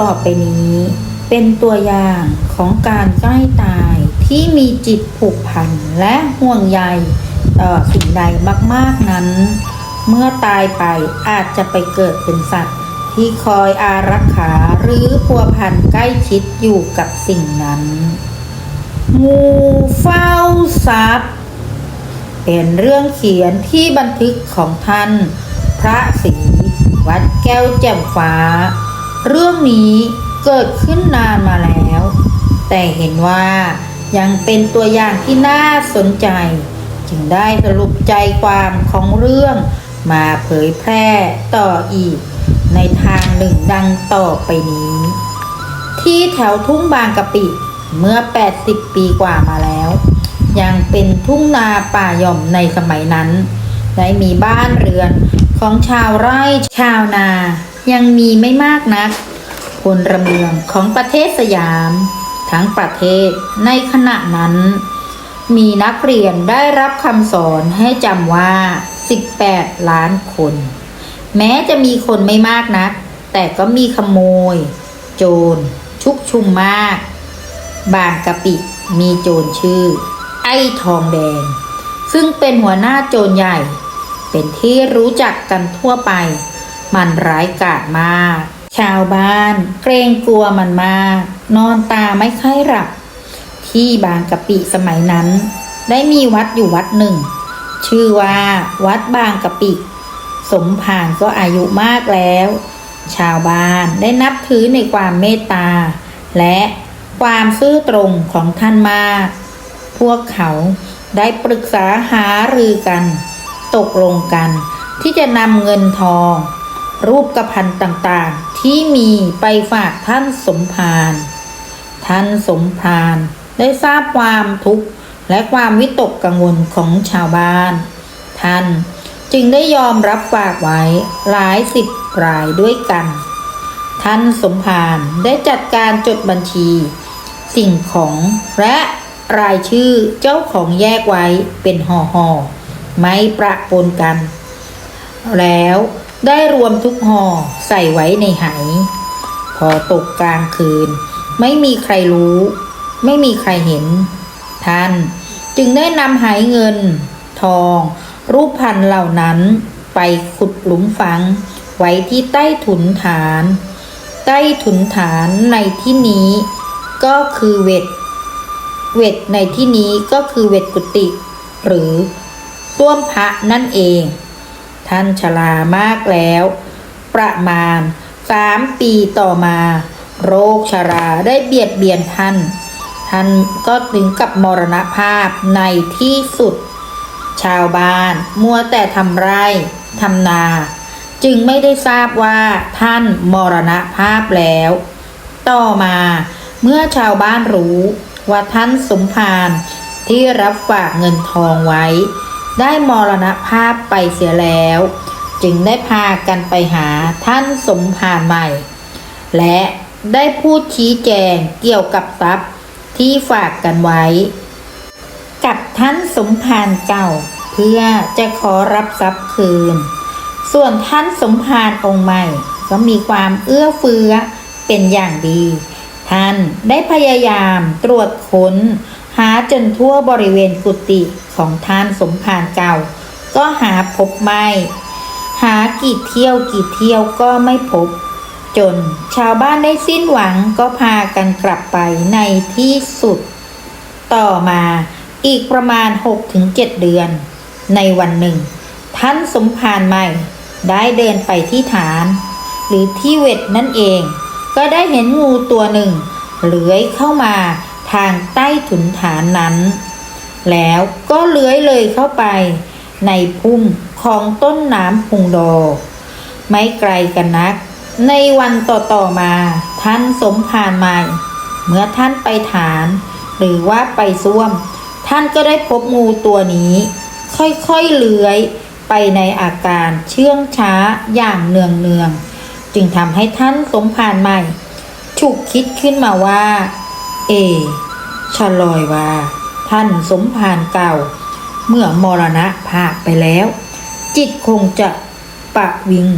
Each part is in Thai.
ต่อไปนี้ เป็นตัวอย่างของการใกล้ตายที่มีจิตผูกพันและห่วงใยต่อสิ่งใดมากๆนั้น เมื่อตายไปอาจจะไปเกิดเป็นสัตว์ ที่คอยอารักขาหรือพัวพันใกล้ชิดอยู่กับสิ่งนั้นงูเฝ้าทรัพย์ เป็นเรื่องเขียนที่บันทึกของท่าน พระศรีวัดแก้วแจ่มฟ้า เรื่องนี้เกิดขึ้นนานมาแล้ว แต่เห็นว่ายังเป็นตัวอย่างที่น่าสนใจ จึงได้สรุปใจความของเรื่องมาเผยแพร่ต่ออีก ในทางหนึ่งดังต่อไปนี้ ที่แถวทุ่งบางกะปิเมื่อ 80 ปีกว่ามาแล้ว ยังเป็นทุ่งนาป่าหย่อมในสมัยนั้น ได้มีบ้านเรือนของชาวไร่ชาวนา ยังมีไม่มากนักพลเมืองของประเทศสยาม ทั้งประเทศในขณะนั้น มีนักเรียนได้รับคำสอนให้จำว่า 18 ล้านคน แม้จะมีคนไม่มากนัก แต่ก็มีขโมย โจร ชุกชุมมาก บางกะปิมีโจรชื่อ ไอ้ทองแดง ซึ่งเป็นหัวหน้าโจรใหญ่ เป็นที่รู้จักกันทั่วไป มันร้ายกาจมาก ชาวบ้านเกรงกลัวมันมาก นอนตาไม่ค่อยหลับ ที่บางกะปิสมัยนั้น ได้มีวัดอยู่วัดหนึ่ง ชื่อว่าวัดบางกะปิ สมภารก็อายุมากแล้ว ชาวบ้านได้นับถือในความเมตตา และความซื่อตรงของท่านมาก พวกเขาได้ปรึกษาหารือกัน ตกลงกันที่จะนำเงินทอง รูปกระพันต่างๆ ที่มีไปฝากท่านสมภารท่านสมภารได้ทราบความทุกข์และความวิตกกังวลของชาวบ้าน ท่านจึงได้ยอมรับฝากไว้หลายสิบรายด้วยกัน ท่านสมภารได้จัดการจดบัญชี สิ่งของและรายชื่อเจ้าของแยกไว้เป็นห่อห่อๆไม่ประปนกัน แล้ว ได้รวมทุกห่อใส่ไว้ในไหพอตกกลางคืน ไม่มีใครรู้ ไม่มีใครเห็น ท่านจึงได้นำไหเงิน ทอง รูปพันเหล่านั้น ไปขุดหลุมฝัง ไว้ที่ใต้ถุนฐาน ใต้ถุนฐานในที่นี้ ก็คือเวทเวทในที่นี้ก็คือเวทกุฏิหรือส้วมพระนั่นเอง ท่านชรามากแล้ว ประมาณสามปีต่อมา โรคชราได้เบียดเบียนท่าน ท่านก็ถึงกับมรณภาพในที่สุด ชาวบ้านมัวแต่ทำไร่ทำนา จึงไม่ได้ทราบว่าท่านมรณภาพแล้ว ต่อมาเมื่อชาวบ้านรู้ว่าท่านสมภารที่รับฝากเงินทองไว้ ได้มรณภาพไปเสียแล้ว จึงได้พากันไปหาท่านสมภารใหม่ และได้พูดชี้แจงเกี่ยวกับทรัพย์ที่ฝากกันไว้ กับท่านสมภารเก่า เพื่อจะขอรับทรัพย์คืน ส่วนท่านสมภารองค์ใหม่ ก็มีความเอื้อเฟื้อเป็นอย่างดี ท่านได้พยายามตรวจค้น หาจนทั่วบริเวณกุฏิ ของท่านสมภารเก่า ก็หาพบไม่ หากี่เที่ยวกี่เที่ยวก็ไม่พบ จนชาวบ้านได้สิ้นหวังก็พากันกลับไปในที่สุด ต่อมาอีกประมาณ 6-7 เดือน ในวันหนึ่ง ท่านสมภารใหม่ได้เดินไปที่ฐาน หรือที่เวทนั่นเอง ก็ได้เห็นงูตัวหนึ่งเลื้อยเข้ามาทางใต้ถุนฐานนั้น แล้วก็เลื้อยเลยเข้าไป ในพุ่มของต้นน้ำพุงดอ ไม่ไกลกันนัก ในวันต่อๆมา ท่านสมภารใหม่ เมื่อท่านไปฐาน หรือว่าไปซ่วม ท่านก็ได้พบงูตัวนี้ ค่อยๆเลื้อยไปในอาการเชื่องช้าอย่างเนืองเนืองๆจึงทำให้ท่านสมภารใหม่ ฉุกคิดขึ้นมาว่า เอชะลอยว่า ท่านสมภารเก่า เมื่อมรณะภาพไปแล้ว จิตคงจะปะวิง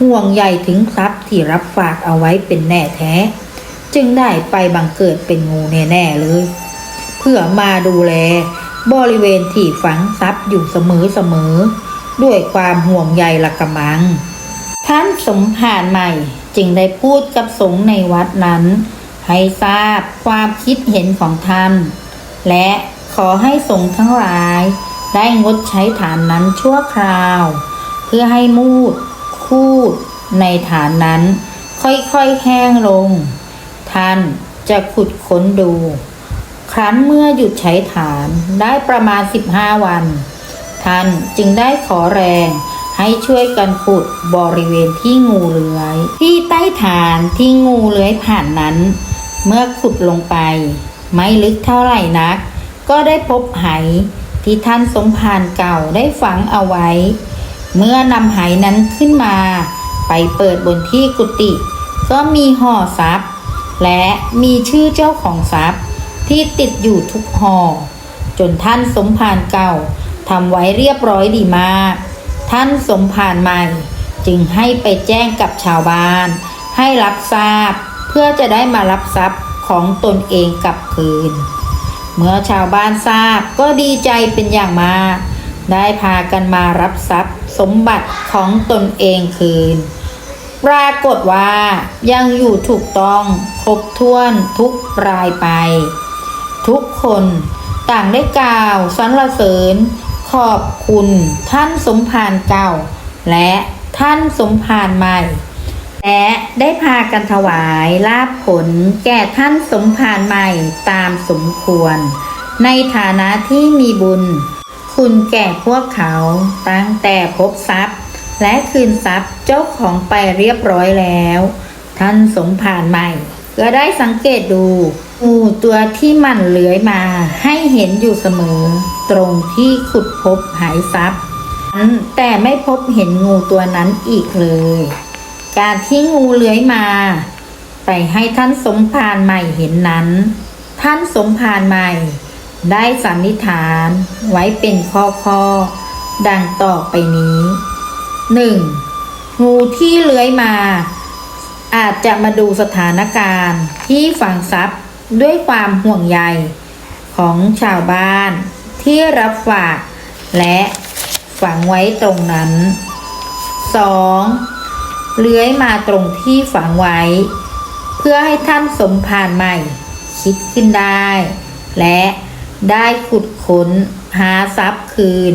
ห่วงใยถึงทรัพย์ที่รับฝากเอาไว้เป็นแน่แท้ จึงได้ไปบังเกิดเป็นงูแน่ ๆ เลย เพื่อมาดูแลบริเวณที่ฝังทรัพย์อยู่เสมอๆด้วยความห่วงใยละกะมัง ท่านสมภารใหม่จึงได้พูดกับสงฆ์ในวัดนั้น ให้ทราบความคิดเห็นของท่าน และ ขอให้สงฆ์ทั้งหลาย ได้งดใช้ฐานนั้นชั่วคราว เพื่อให้มูด คูด ในฐานนั้น ค่อยๆแห้งลง ท่านจะขุดค้นดู ครั้นเมื่อหยุดใช้ฐานได้ประมาณ 15 วัน ท่านจึงได้ขอแรงให้ช่วยกันขุดบริเวณที่งูเลื้อย ที่ใต้ฐานที่งูเลื้อยผ่านนั้น เมื่อขุดลงไป ไม่ลึกเท่าไหร่นัก ก็ได้พบไหที่ท่านสมภารเก่าได้ฝังเอาไว้ เมื่อนำไหนั้นขึ้นมา ไปเปิดบนที่กุฏิก็มีห่อทรัพย์ และมีชื่อเจ้าของทรัพย์ ที่ติดอยู่ทุกห่อจนท่านสมภารเก่าทำไว้เรียบร้อยดีมาก ท่านสมภารใหม่ จึงให้ไปแจ้งกับชาวบ้าน ให้รับทราบ เพื่อจะได้มารับทรัพย์ของตนเองกลับคืน เมื่อชาวบ้านทราบก็ดีใจเป็นอย่างมาก ได้พากันมารับทรัพย์สมบัติของตนเองคืน ปรากฏว่ายังอยู่ถูกต้องครบถ้วนทุกรายไป ทุกคนต่างได้กล่าวสรรเสริญ ขอบคุณท่านสมภารเก่า และท่านสมภารใหม่ และได้พากันถวายลาภผลแก่ท่านสมภารใหม่ตามสมควร ในฐานะที่มีบุญ คุณแก่พวกเขาตั้งแต่พบทรัพย์ และคืนทรัพย์เจ้าของไปเรียบร้อยแล้ว ท่านสมภารใหม่ ก็ได้สังเกตดูงูตัวที่มันเลื้อยมาให้เห็นอยู่เสมอ ตรงที่ขุดพบหายทรัพย์นั้นแต่ไม่พบเห็นงูตัวนั้นอีกเลย การที่งูเลื้อยมา ไปให้ท่านสมภารใหม่เห็นนั้น ท่านสมภารใหม่ ได้สันนิษฐานไว้เป็นข้อข้อๆดังต่อไปนี้ 1. งูที่เลื้อยมา อาจจะมาดูสถานการณ์ที่ฝังทรัพย์ด้วยความห่วงใยของชาวบ้านที่รับฝากและฝังไว้ตรงนั้น 2. เลื้อยมาตรงที่ฝังไว้ เพื่อให้ท่านสมภารใหม่ คิดขึ้นได้ และได้ขุดค้นหาทรัพย์คืน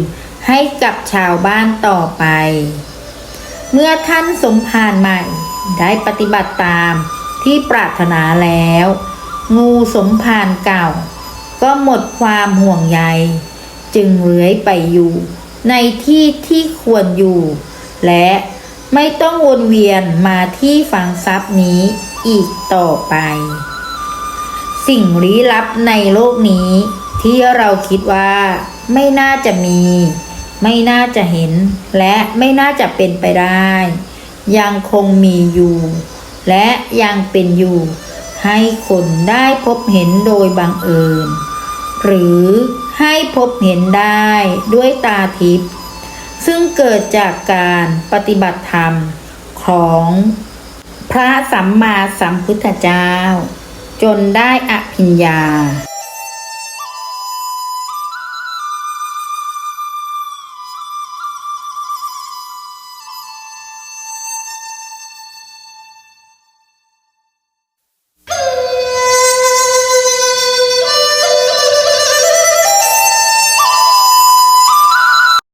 ให้กับชาวบ้านต่อไป เมื่อท่านสมภารใหม่ ได้ปฏิบัติตามที่ปรารถนาแล้ว งูสมภารเก่า ก็หมดความห่วงใย จึงเลื้อยไปอยู่ ในที่ที่ควรอยู่ และ ไม่ต้องวนเวียนมาที่ฝังทรัพย์นี้อีกต่อไป สิ่งลี้ลับในโลกนี้ ที่เราคิดว่าไม่น่าจะมี ไม่น่าจะเห็น และไม่น่าจะเป็นไปได้ ยังคงมีอยู่ และยังเป็นอยู่ ให้คนได้พบเห็นโดยบังเอิญหรือให้พบเห็นได้ด้วยตาทิพย์ ซึ่งเกิดจากการปฏิบัติธรรมของพระสัมมาสัมพุทธเจ้า จนได้อภิญญา